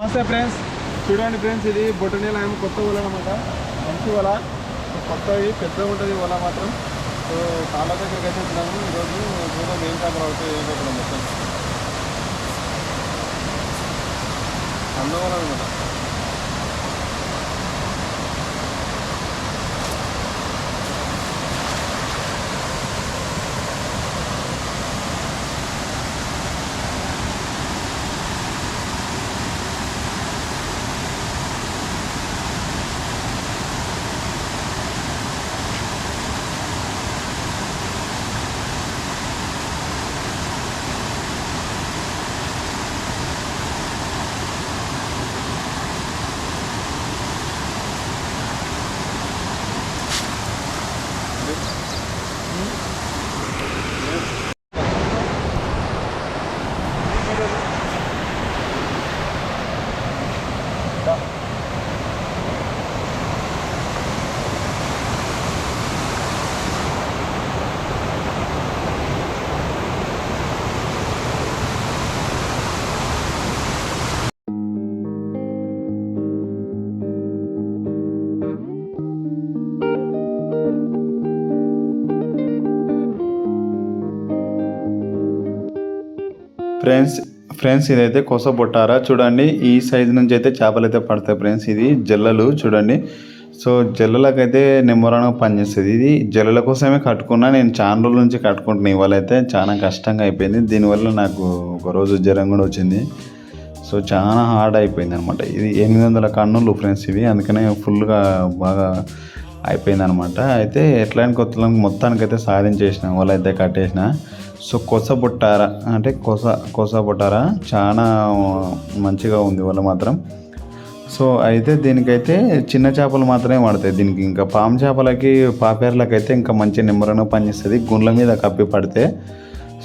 నమస్తే ఫ్రెండ్స్. చూడండి ఫ్రెండ్స్ ఇది బొట్టనీల ఆయన కొత్త వల అనమాట మంచి వల. కొత్తవి పెద్దగా ఉంటుంది వల మాత్రం. సో చాలా దగ్గరికి అయితే ఉన్నాము ఈరోజు చూద్దాం ఏం కాకర అవుతాయి ఏం చేపలు మొత్తం. అందవల అనమాట ఫ్రెండ్స్ ఫ్రెండ్స్ ఇదైతే కొసబొట్టారా చూడండి ఈ సైజు నుంచి అయితే చేపలు అయితే పడతాయి ఫ్రెండ్స్. ఇది జల్లలు చూడండి. సో జల్లలకైతే నెమ్మరంగా పనిచేస్తుంది. ఇది జల్లల కోసమే కట్టుకున్నా నేను చాలా రోజుల నుంచి కట్టుకుంటున్నా. ఇవాళ అయితే చాలా కష్టంగా అయిపోయింది. దీనివల్ల నాకు ఒక రోజు జ్వరం కూడా వచ్చింది. సో చాలా హార్డ్ అయిపోయింది అనమాట ఇది ఎనిమిది వందల కన్నులు ఫ్రెండ్స్ ఇవి. అందుకనే ఫుల్గా బాగా అయిపోయింది అనమాట అయితే ఎట్లయినా కొత్త మొత్తానికైతే సాధించేసిన వాళ్ళు అయితే కట్టేసిన. సో కొస బొట్టార? అంటే కొస కొస బుట్టార? చాలా మంచిగా ఉంది వాళ్ళు మాత్రం. సో అయితే దీనికైతే చిన్న చేపలు మాత్రమే పడతాయి దీనికి. ఇంకా పాము చేపలకి పాపేర్లకైతే ఇంకా మంచి నిమ్మరంగా పనిచేస్తుంది. గుండ్ల మీద కప్పి పడితే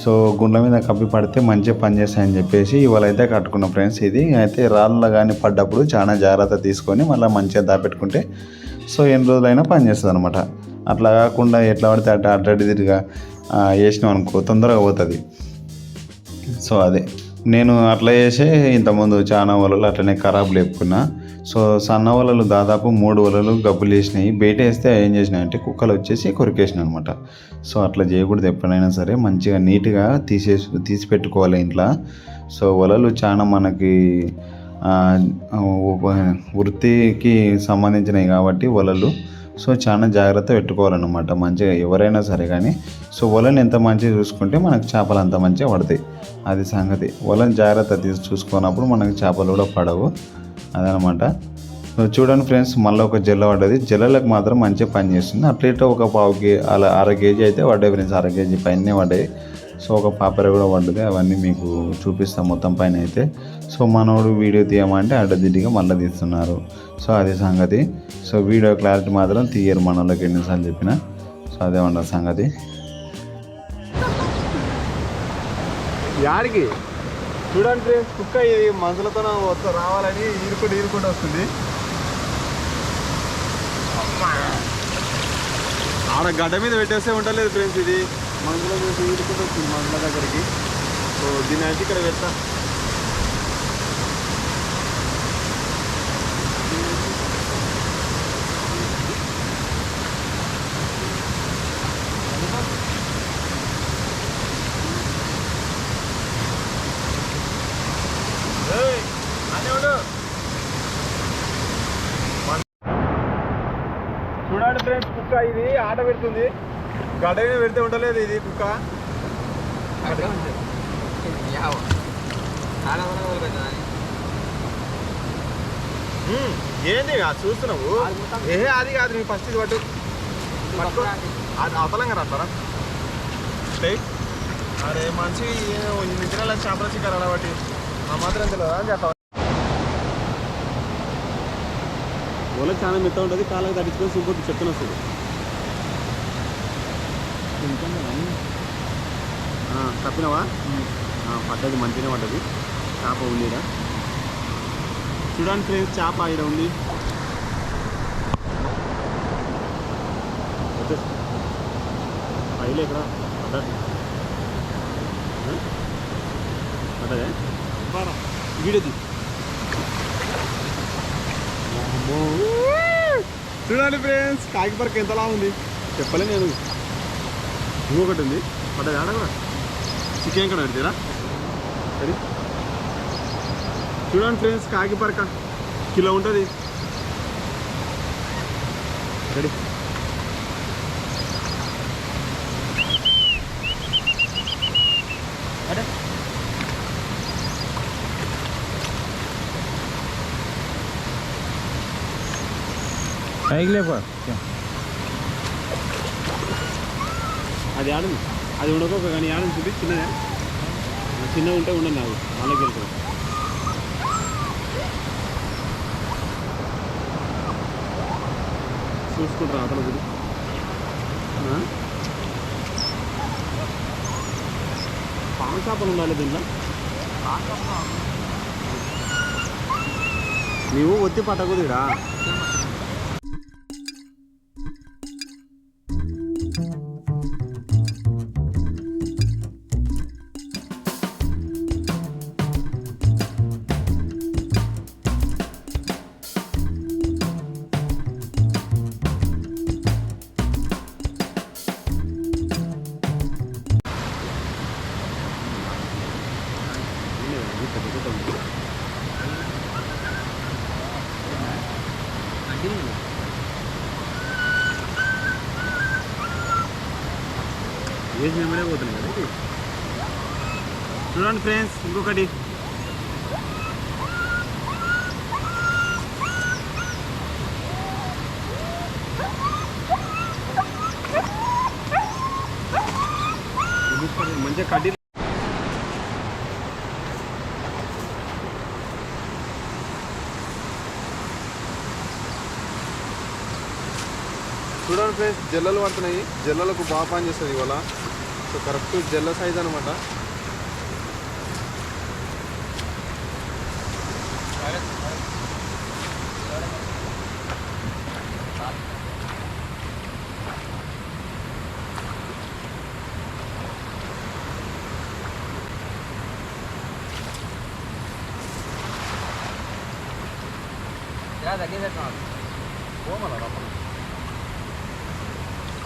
సో గుండ్ల మీద కప్పి పడితే మంచిగా పనిచేస్తాయని చెప్పేసి ఇవాళ అయితే ఫ్రెండ్స్ ఇది. అయితే రాళ్ళ కానీ పడ్డప్పుడు చాలా జాగ్రత్త తీసుకొని మళ్ళీ మంచిగా దాపెట్టుకుంటే సో ఎన్ని రోజులైనా పనిచేస్తుంది అనమాట అట్లా కాకుండా ఎట్లా పడితే అట్లా అడ్డడి వేసినాం అనుకో తొందరగా పోతుంది. సో అదే నేను అట్లా చేసే ఇంతకుముందు చాలా వలలు అట్లనే ఖరాబ్ లేపుకున్నా. సో సన్న వలలు దాదాపు మూడు వలలు గబ్బులు వేసినాయి. బయట వేస్తే ఏం చేసినాయి అంటే కుక్కలు వచ్చేసి కొరికేసినాయి అనమాట సో అట్లా చేయకూడదు ఎప్పుడైనా సరే మంచిగా నీట్గా తీసేసి తీసి పెట్టుకోవాలి ఇంట్లో. సో వలలు చాలా మనకి వృత్తికి సంబంధించినవి కాబట్టి వలలు. సో చాలా జాగ్రత్త పెట్టుకోవాలన్నమాట. మంచిగా ఎవరైనా సరే కానీ. సో వలని ఎంత మంచిగా చూసుకుంటే మనకు చేపలు అంత మంచిగా పడతాయి. అది సంగతి. వలని జాగ్రత్త తీసి చూసుకున్నప్పుడు మనకు చేపలు కూడా పడవు. అదనమాట. సో చూడండి ఫ్రెండ్స్ మళ్ళీ ఒక జల్ల పడ్డది. జల్లలకు మాత్రం మంచిగా పని చేస్తుంది. అట్లా ఇట్లా ఒక పావు కే అలా అర కేజీ అయితే పడ్డాయి ఫ్రెండ్స్. అర కేజీ పైనే పడ్డాయి. సో ఒక పాపర కూడా పడ్డది. అవన్నీ మీకు చూపిస్తాం మొత్తం పైన అయితే. సో మనోడు వీడియో తీయమంటే అడ్డదిడ్డిగా మళ్ళీ తీస్తున్నారు. సో అది సంగతి. సో వీడియో క్లారిటీ మాత్రం తీయరు మనలోకి ఎన్నిసార్లు చెప్పిన. సో అదే ఉండదు సంగతి. యాడికి? చూడండి ఫ్రెండ్స్ కుక్క ఇది మనుషులతో రావాలని ఈరుకుంటూ ఈరుకుంటూ వస్తుంది. ఆడ గడ్డ మీద పెట్టేస్తే ఉండలేదు ఫ్రెండ్స్ ఇది. మందుల మీద ఈరుకుంటూ వస్తుంది మందుల దగ్గరికి. సో దీని అయితే ఇక్కడ పెట్టా చూడండి ఫ్రెండ్స్? కుక్క ఇది ఆట పెడుతుంది. గడ్డ మీద పెడితే ఉండలేదు ఇది కుక్క. ఏంది అది చూస్తున్నావు ఏ అది కాదు నీ ఫస్ట్ ఇది పట్టు. పట్టుకో అది అవతలంగా రాస్తారా? అరే మనిషి నిద్ర చేపల చిక్కర అడబట్టి ఆ మాత్రం తెలియదా అని చెప్పాలి ఒల చాలా మెత్త ఉంటుంది కాళ్ళకి తగ్గించుకొని సింపుల్ చెప్తున్నా వస్తుంది తప్పినవా? పడ్డది మంచిగా పడ్డది. చేప ఉంది. చూడండి ఫ్రెండ్స్ చేప ఇక్కడ ఉంది. పైలు ఇక్కడ పడ్డది పడ్డదే వీడియోది చూడండి ఫ్రెండ్స్ కాకి పరక ఎంతలా ఉంది? చెప్పలే నేను. ఇంకొకటి ఉంది. పడ్డది ఆడ కూడా. చికెన్ కూడా పెడతారా? సరే. చూడండి ఫ్రెండ్స్ కాకి పరక. కిలో ఉంటుంది. రెడీ అరే అది ఆడండి అది ఉండకపోక కానీ ఆడని చూపి చిన్నదే. చిన్నగా ఉంటే ఉండండి నాకు మళ్ళీ వెళ్తాను చూసుకుంటారా అతను గురి పాన్ చేపలు ఉండాలి దీంట్లో. నీవు ఒత్తి పట్టకుదిరా ఏజ్ మెంబరే పోతున్నాయి కదా చూడండి ఫ్రెండ్స్ ఇంకొకటి ఇది మంచిగా కడ్డీ చూడండి ఫ్రెండ్స్ జల్లలు పడుతున్నాయి. జల్లలకు బాగా పని చేస్తుంది ఇవాళ. సో కరెక్ట్ జల్ల సైజ్ అనమాట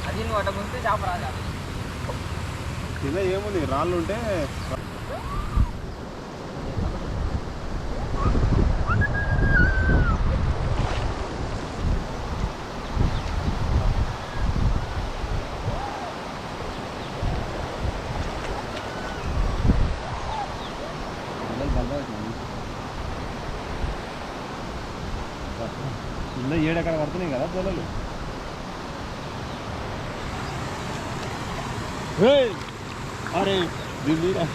అది నువ్వు అట్ట ముందు చేప రాజా కింద ఏముంది? రాళ్ళు ఉంటే ఏడెక్కడ పడుతున్నాయి కదా జల్లలు Hey! అరే ఢిల్లీరా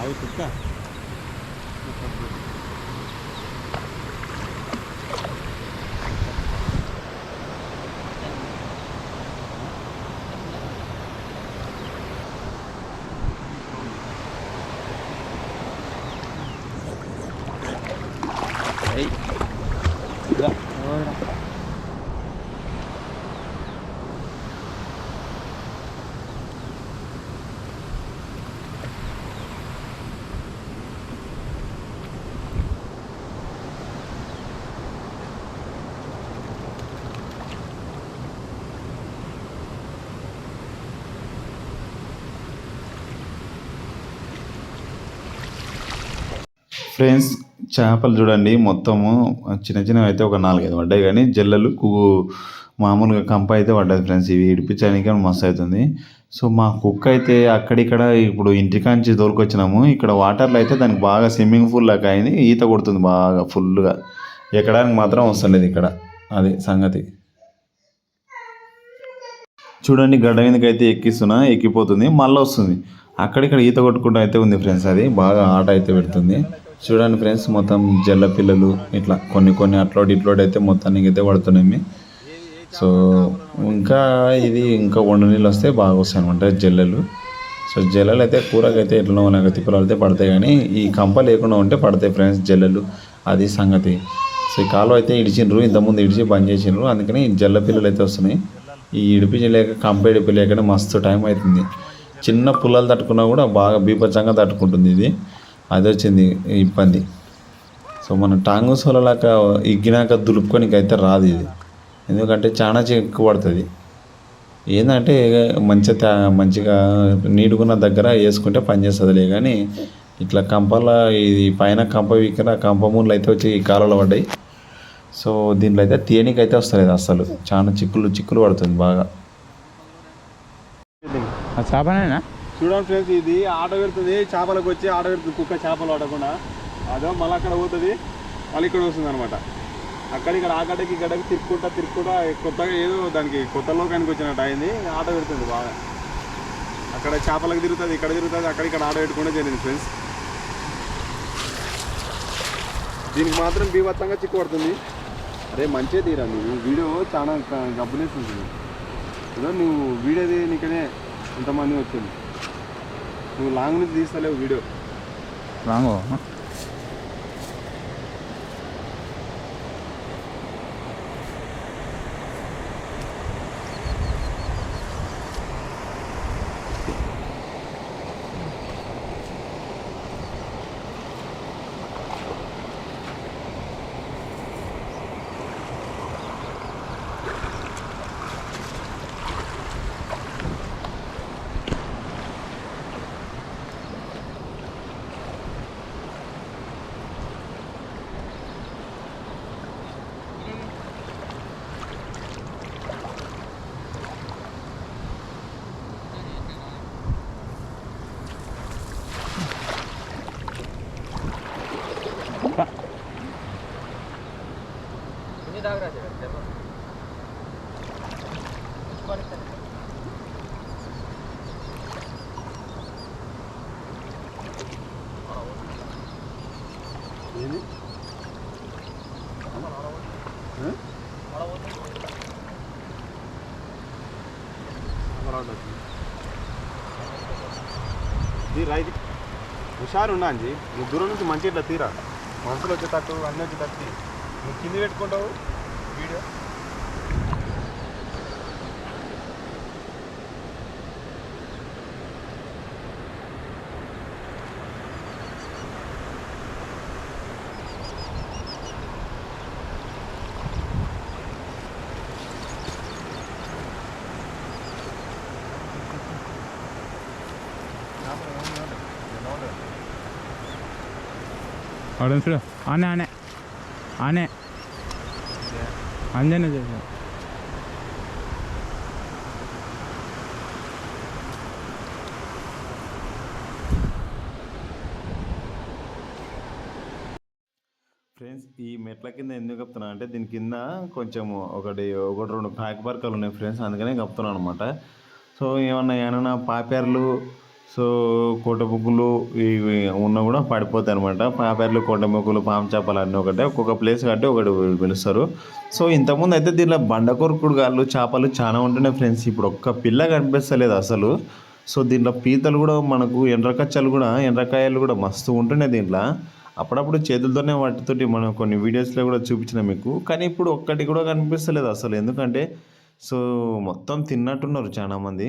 అవి కుక్క ఫ్రెండ్స్ చేపలు చూడండి. మొత్తము చిన్న చిన్నవి అయితే ఒక నాలుగైదు పడ్డాయి కానీ జల్లలు కు- మామూలుగా కంప అయితే పడ్డది ఫ్రెండ్స్. ఇవి ఇడిపించడానికి మస్తు అవుతుంది. సో మా కుక్క అయితే అక్కడిక్కడ ఇప్పుడు ఇంటికాంచి దొరికొచ్చినాము ఇక్కడ వాటర్లో అయితే దానికి బాగా స్విమ్మింగ్ పూల్ లాగా అయింది. ఈత కొడుతుంది బాగా ఫుల్గా ఎక్కడానికి మాత్రం వస్తలేదు ఇక్కడ. అది సంగతి. చూడండి గడ్డ మీదకి అయితే ఎక్కిస్తున్నా ఎక్కిపోతుంది మళ్ళీ వస్తుంది అక్కడిక్కడ ఈత కొట్టుకుంటూ అయితే ఉంది ఫ్రెండ్స్ అది. బాగా ఆట అయితే పెడుతుంది. చూడండి ఫ్రెండ్స్ మొత్తం జల్ల పిల్లలు ఇట్లా కొన్ని కొన్ని అట్లోడ్ ఇట్లోడ్ అయితే మొత్తానికి అయితే పడుతున్నాయి సో ఇంకా ఇది ఇంకా వండు నీళ్ళు వస్తే బాగా వస్తాయి అనమాట జల్లలు. సో జల్లలు అయితే కూరకి అయితే ఎట్లా నాకు తిప్పలు అయితే పడతాయి కానీ ఈ కంప లేకుండా ఉంటే పడతాయి ఫ్రెండ్స్ జల్లలు. అది సంగతి. సో ఈ కాలువ అయితే ఇడిచిండ్రు ఇంతకుముందు ఇడిచి బంద్ చేసిండ్రు అందుకని జల్ల పిల్లలు అయితే వస్తున్నాయి. ఈ ఇడిపించలేక కంప ఇడిపి లేకనే మస్తు టైం అవుతుంది. చిన్న పుల్లలు తట్టుకున్నా కూడా బాగా బీపచ్చంగా తట్టుకుంటుంది ఇది. అది వచ్చింది ఇబ్బంది. సో మన టాంగు సోలలాక ఇగ్గినాక దులుపుకోనికి అయితే రాదు ఇది. ఎందుకంటే చాలా ఎక్కువ పడుతుంది. ఏంటంటే మంచిగా తా- మంచిగా నీడుగున్న దగ్గర వేసుకుంటే పనిచేస్తుందిలే కానీ ఇట్లా కంపల ఇది పైన కంప వీకర కంప ముళ్ళు అయితే వచ్చి ఈ కాలంలో పడ్డాయి. సో దీంట్లో అయితే తీయనికి అయితే వస్తలేదు అసలు చాలా చిక్కులు చిక్కులు పడుతుంది బాగా. చేపనేనా? చూడండి ఫ్రెండ్స్ ఇది ఆట పెడుతుంది చేపలకు వచ్చి ఆట పెడుతుంది కుక్క చేపలు ఆడకుండా. అదో మళ్ళీ అక్కడ పోతుంది మళ్ళీ ఇక్కడ వస్తుంది అనమాట. అక్కడ ఇక్కడ ఆ గడ్డకి గడ్డకి తిరుక్కుంటా తిరుక్కుంటా కొత్తగా ఏదో దానికి కొత్త లోకానికి వచ్చినట్టు అయింది ఆట పెడుతుంది బాగా. అక్కడ చేపలకు తిరుగుతుంది ఇక్కడ తిరుగుతుంది అక్కడ ఇక్కడ ఆట పెట్టుకుంటే జరిగింది ఫ్రెండ్స్. దీనికి మాత్రం బీభత్తంగా చిక్కు పడుతుంది. అరే మంచిగా తీరా నువ్వు వీడియో చాలా గబ్బులేస్తుంది ఏదో నువ్వు వీడియో నీకనే ఇంతమంది వచ్చింది నువ్వు లాంగ్ నుంచి తీస్తలేవు వీడియో. రాంగో ఏంది? ఇది ఉన్నా అంజీ. నువ్వు దూరం నుంచి మంచి ఇట్లా తీరా. మనసులో వచ్చేటట్టు అన్నీ వచ్చేటట్టు. నువ్వు కింది పెట్టుకుంటావు. Büyüle. അവിടെ നിൽക്കടോ ആനെ ആനെ ആനെ అంజనే చేశారు. ఫ్రెండ్స్ ఈ మెట్ల కింద ఎందుకు కప్తున్నా అంటే దీని కింద కొంచెం ఒకటి ఒకటి రెండు ప్యాక్ బరకలు ఉన్నాయి ఫ్రెండ్స్ అందుకనే కప్తున్నాను అనమాట సో ఏమన్నా ఏమైనా పాపేర్లు సో కోటబుక్కులు ఇవి ఉన్నా కూడా పడిపోతాయి అనమాట పాపేర్లు కోటబుక్కులు పాము చేపలు అన్నీ ఒకటే. ఒక్కొక్క ప్లేస్ కట్టి ఒకటి పిలుస్తారు. సో ఇంతకుముందు అయితే దీనిలో బండకొరుకుడు గాళ్ళు చేపలు చాలా ఉంటున్నాయి ఫ్రెండ్స్ ఇప్పుడు ఒక్క పిల్ల కనిపిస్తలేదు అసలు. సో దీంట్లో పీతలు కూడా మనకు ఎండ్రకచ్చలు కూడా ఎండ్రకాయలు కూడా మస్తు ఉంటున్నాయి దీంట్లో అప్పుడప్పుడు చేతులతోనే వాటితోటి మనం కొన్ని వీడియోస్లో కూడా చూపించిన మీకు. కానీ ఇప్పుడు ఒక్కటి కూడా కనిపిస్తలేదు అసలు. ఎందుకంటే సో మొత్తం తిన్నట్టున్నారు చాలామంది.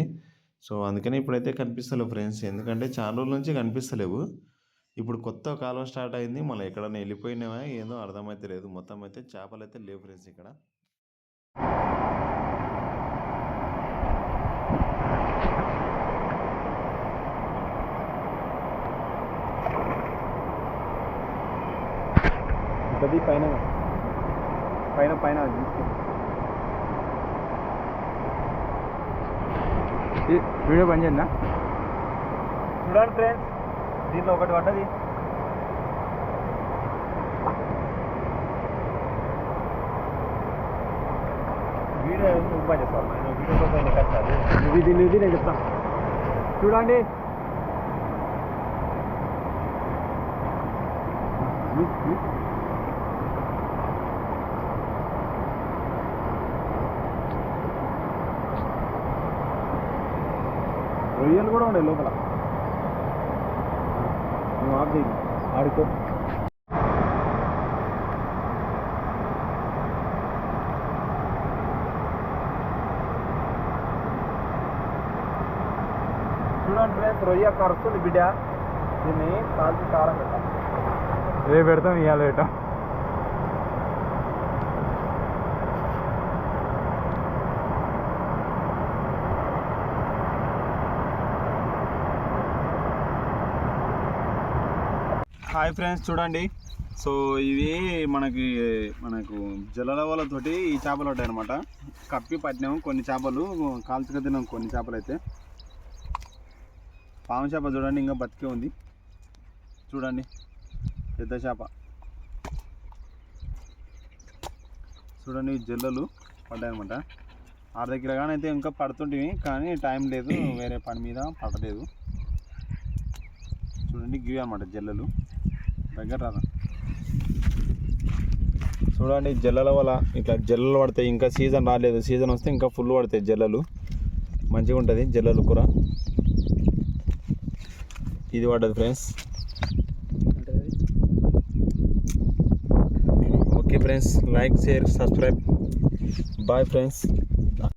సో అందుకని ఇప్పుడైతే కనిపిస్తలేవు ఫ్రెండ్స్. ఎందుకంటే చాలా రోజుల నుంచి కనిపిస్తలేవు. ఇప్పుడు కొత్త కాలం స్టార్ట్ అయింది. మళ్ళీ ఎక్కడైనా వెళ్ళిపోయినావా ఏదో అర్థమైతే లేదు. మొత్తం అయితే చేపలు అయితే లేవు ఫ్రెండ్స్ ఇక్కడ. పైన. పైన పైన పైన అది తీసుకో. వీడియో పని చేద్దా చూడండి ఫ్రెండ్స్ దీంట్లో ఒకటి పడ్డది. వీడియో పని చేస్తాను ఇది ఇది నేను చెప్తా. చూడండి. రొయ్యలు కూడా ఉన్నాయి లోపల. నువ్వు ఆఫ్ చేయి ఆడుకో. చూడండి ఫ్రెండ్స్ రొయ్య కరుస్తుంది బిడ్డ. దీన్ని కాల్చి కారం పెట్టాలి. రేపు పెడతాం ఇవాళ పెట్టాం. హాయ్ ఫ్రెండ్స్ చూడండి. సో ఇవి మనకి మనకు జలలవలతోటి ఈ చేపలు ఉంటాయి అనమాట కప్పి పట్టినాము కొన్ని చేపలు కాల్చుక తిన్నాం కొన్ని చేపలు అయితే. పాము చేప చూడండి ఇంకా బతికే ఉంది. చూడండి పెద్ద చేప. చూడండి జల్లలు పడ్డాయన్నమాట దగ్గర కానీ అయితే ఇంకా పడుతుంటివి కానీ టైం లేదు. వేరే పని మీద పడలేదు. చూడండి గివి అనమాట జల్లలు. దగ్గర రాదా చూడండి జల్లల వల్ల ఇట్లా జల్లలు పడతాయి. ఇంకా సీజన్ రాలేదు. సీజన్ వస్తే ఇంకా ఫుల్ పడతాయి జల్లలు. మంచిగా ఉంటుంది జల్లలు కూర. ఇది పడ్డది friends. Okay friends like share subscribe. Bye friends.